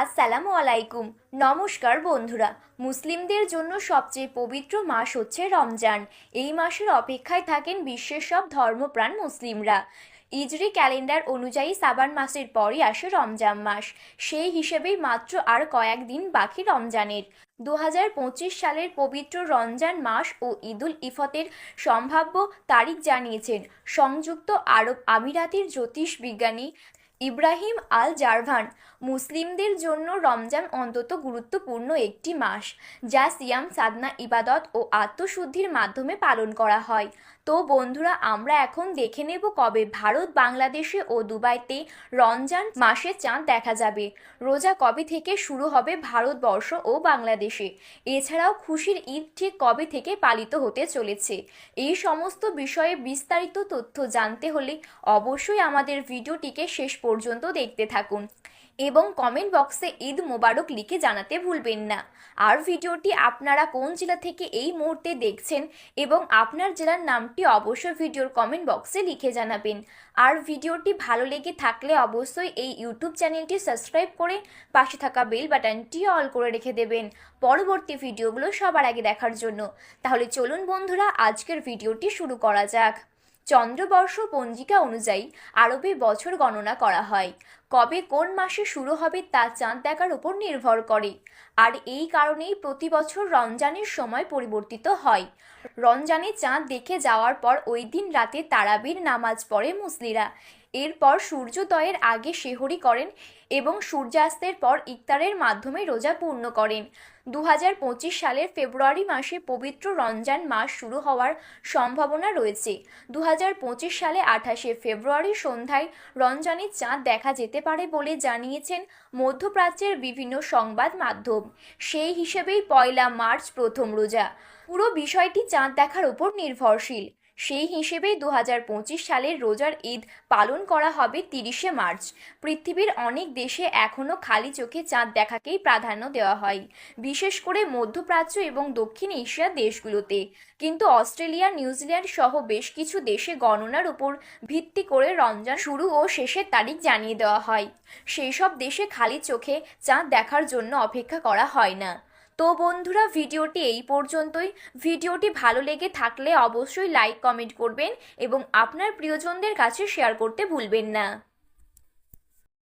আসসালামু আলাইকুম। নমস্কার বন্ধুরা, মুসলিমদের জন্য সবচেয়ে পবিত্র মাস হচ্ছে রমজান। এই মাসের অপেক্ষায় থাকেন বিশ্বের সব ধর্মপ্রাণ মুসলিমরা। ইজরি ক্যালেন্ডার অনুযায়ী সাবান মাসের পরই আসে রমজান মাস। সেই হিসেবেই মাত্র আর কয়েকদিন বাকি রমজানের। দু হাজার পঁচিশ সালের পবিত্র রমজান মাস ও ঈদুল ইফতের সম্ভাব্য তারিখ জানিয়েছেন সংযুক্ত আরব আমিরাতের জ্যোতিষ বিজ্ঞানী ইব্রাহিম আল জারভান মুসলিমদের জন্য রমজান অন্তত গুরুত্বপূর্ণ একটি মাস, যা সিয়াম, সাদনা, ইবাদত ও আত্মশুদ্ধির মাধ্যমে পালন করা হয়। তো বন্ধুরা, আমরা এখন দেখে নেব কবে ভারত, বাংলাদেশে ও দুবাইতে রমজান মাসে চাঁদ দেখা যাবে। রোজা কবে থেকে শুরু হবে ভারতবর্ষ ও বাংলাদেশে? এছাড়াও খুশির ঈদ ঠিক কবে থেকে পালিত হতে চলেছে? এই সমস্ত বিষয়ে বিস্তারিত তথ্য জানতে হলে অবশ্যই আমাদের ভিডিওটিকে শেষ পর্যন্ত দেখতে থাকুন। এবং কমেন্ট বক্সে ঈদ মোবারক লিখে জানাতে ভুলবেন না। আর ভিডিওটি আপনারা কোন জেলা থেকে এই মুহূর্তে দেখছেন এবং আপনার জেলার নামটি অবশ্যই ভিডিওর কমেন্ট বক্সে লিখে জানাবেন। আর ভিডিওটি ভালো লেগে থাকলে অবশ্যই এই ইউটিউব চ্যানেলটি সাবস্ক্রাইব করে পাশে থাকা বেল বাটনটি অল করে রেখে দেবেন পরবর্তী ভিডিওগুলো সবার আগে দেখার জন্য। তাহলে চলুন বন্ধুরা, আজকের ভিডিওটি শুরু করা যাক। চন্দ্রবর্ষ পঞ্জিকা অনুযায়ী আরবে বছর গণনা করা হয়। কবে কোন মাসে শুরু হবে তা চাঁদ দেখার উপর নির্ভর করে। আর এই কারণেই প্রতি বছর রমজানের সময় পরিবর্তিত হয়। রমজানে চাঁদ দেখে যাওয়ার পর ওই দিন রাতে তারাবির নামাজ পড়ে মুসলিরা। এরপর সূর্যোদয়ের আগে সেহরি করেন এবং সূর্যাস্তের পর ইফতারের মাধ্যমে রোজা পূর্ণ করেন। দু হাজার পঁচিশ সালের ফেব্রুয়ারি মাসে পবিত্র রমজান মাস শুরু হওয়ার সম্ভাবনা রয়েছে। দু হাজার পঁচিশ সালে আঠাশে ফেব্রুয়ারি সন্ধ্যায় রমজানের চাঁদ দেখা যেতে পারে বলে জানিয়েছেন মধ্যপ্রাচ্যের বিভিন্ন সংবাদ মাধ্যম। সেই হিসেবেই পয়লা মার্চ প্রথম রোজা। পুরো বিষয়টি চাঁদ দেখার উপর নির্ভরশীল। সেই হিসেবেই দু সালের রোজার ঈদ পালন করা হবে তিরিশে মার্চ। পৃথিবীর অনেক দেশে এখনও খালি চোখে চাঁদ দেখাকেই প্রাধান্য দেওয়া হয়, বিশেষ করে মধ্যপ্রাচ্য এবং দক্ষিণ এশিয়ার দেশগুলোতে। কিন্তু অস্ট্রেলিয়া, নিউজিল্যান্ড সহ বেশ কিছু দেশে গণনার উপর ভিত্তি করে রমজান শুরু ও শেষের তারিখ জানিয়ে দেওয়া হয়। সেই সব দেশে খালি চোখে চাঁদ দেখার জন্য অপেক্ষা করা হয় না। তো বন্ধুরা, ভিডিওটি এই পর্যন্তই। ভিডিওটি ভালো লেগে থাকলে অবশ্যই লাইক কমেন্ট করবেন এবং আপনার প্রিয়জনদের কাছে শেয়ার করতে ভুলবেন না।